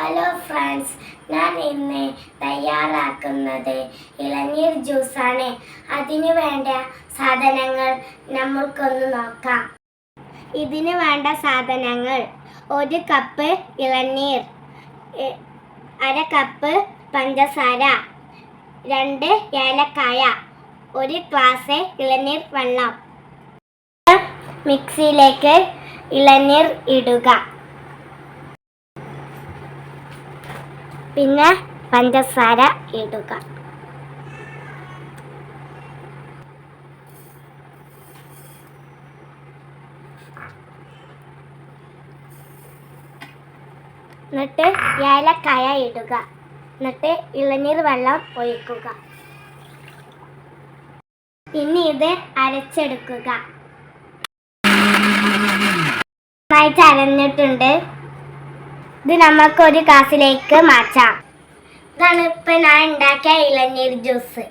Hello friends ഞാൻ ഇന്ന് തയ്യാറാക്കുന്നത് ഇളനീർ ജ്യൂസാണ് അതിനു വേണ്ട സാധനങ്ങൾ നമ്മൾക്കൊന്ന് നോക്കാം. ഇതിന് വേണ്ട സാധനങ്ങൾ ഒരു കപ്പ് ഇളനീർ അര കപ്പ് പഞ്ചസാര രണ്ട് ഏലക്കായ ഒരു ഗ്ലാസ് ഇളനീർ വെള്ളം. മിക്സിയിലേക്ക് ഇളനീർ ഇടുക. പിന്നെ പഞ്ചസാര ഇടുക. എന്നിട്ട് ഏലക്കായ ഇടുക. എന്നിട്ട് ഇളനീർ വെള്ളം ഒഴിക്കുക. പിന്നെ ഇത് അരച്ചെടുക്കുക. നന്നായിട്ട് അരഞ്ഞിട്ടുണ്ട് ഇത് നമുക്ക് ഒരു ഗ്ലാസ്സിലേക്ക് മാറ്റാം. ഇതാണ് ഇപ്പം ഞാൻ ഉണ്ടാക്കിയ ഇളനീർ ജ്യൂസ്